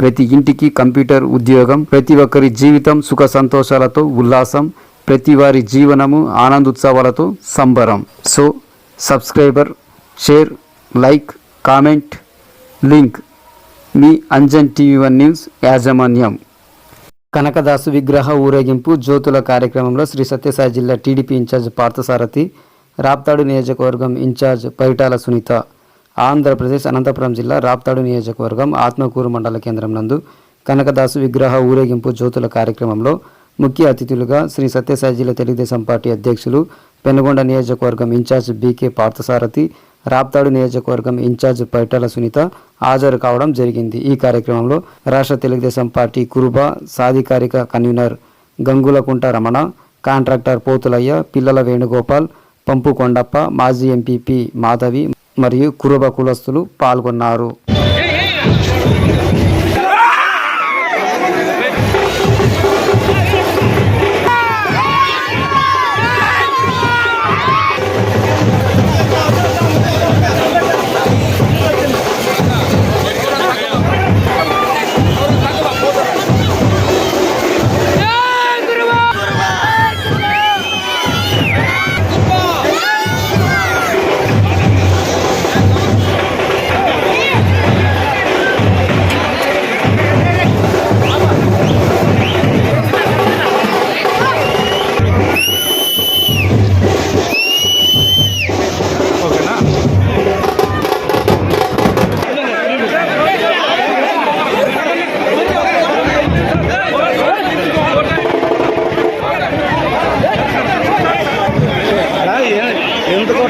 ప్రతి ఇంటికి కంప్యూటర్ ఉద్యోగం ప్రతి ఒక్కరి జీవితం సుఖ సంతోషాలతో ఉల్లాసం ప్రతి వారి జీవనము ఆనందోత్సవాలతో సంబరం. So subscriber share like comment link. మీ అంజన్ టీవీ వన్ న్యూస్ యాజమాన్యం. కనకదాసు విగ్రహ ఊరేగింపు జ్యోతుల కార్యక్రమంలో శ్రీ సత్యసాయి జిల్లా టీడీపీ ఇన్ఛార్జ్ పార్థసారథి రాప్తాడు నియోజకవర్గం ఇన్ఛార్జ్ పైటాల సునీత. ఆంధ్రప్రదేశ్ అనంతపురం జిల్లా రాప్తాడు నియోజకవర్గం ఆత్మకూరు మండల కేంద్రం నందు కనకదాసు విగ్రహ ఊరేగింపు జ్యోతుల కార్యక్రమంలో ముఖ్య అతిథులుగా శ్రీ సత్యసాయి జిల్లా తెలుగుదేశం పార్టీ అధ్యక్షులు పెనుగొండ నియోజకవర్గం ఇన్ఛార్జ్ బీకే పార్థసారథి రాప్తాడు నియోజకవర్గం ఇన్ఛార్జ్ పైటాల సునీత హాజరు కావడం జరిగింది. ఈ కార్యక్రమంలో రాష్ట్ర తెలుగుదేశం పార్టీ కురుబ సాధికారిక కన్వీనర్ గంగులకుంట రమణ కాంట్రాక్టర్ పోతులయ్య పిల్లల వేణుగోపాల్ పంపు కొండప్ప మాజీ ఎంపీపీ మాధవి మరియు కురుబ కులస్తులు పాల్గొన్నారు. ఎందుకు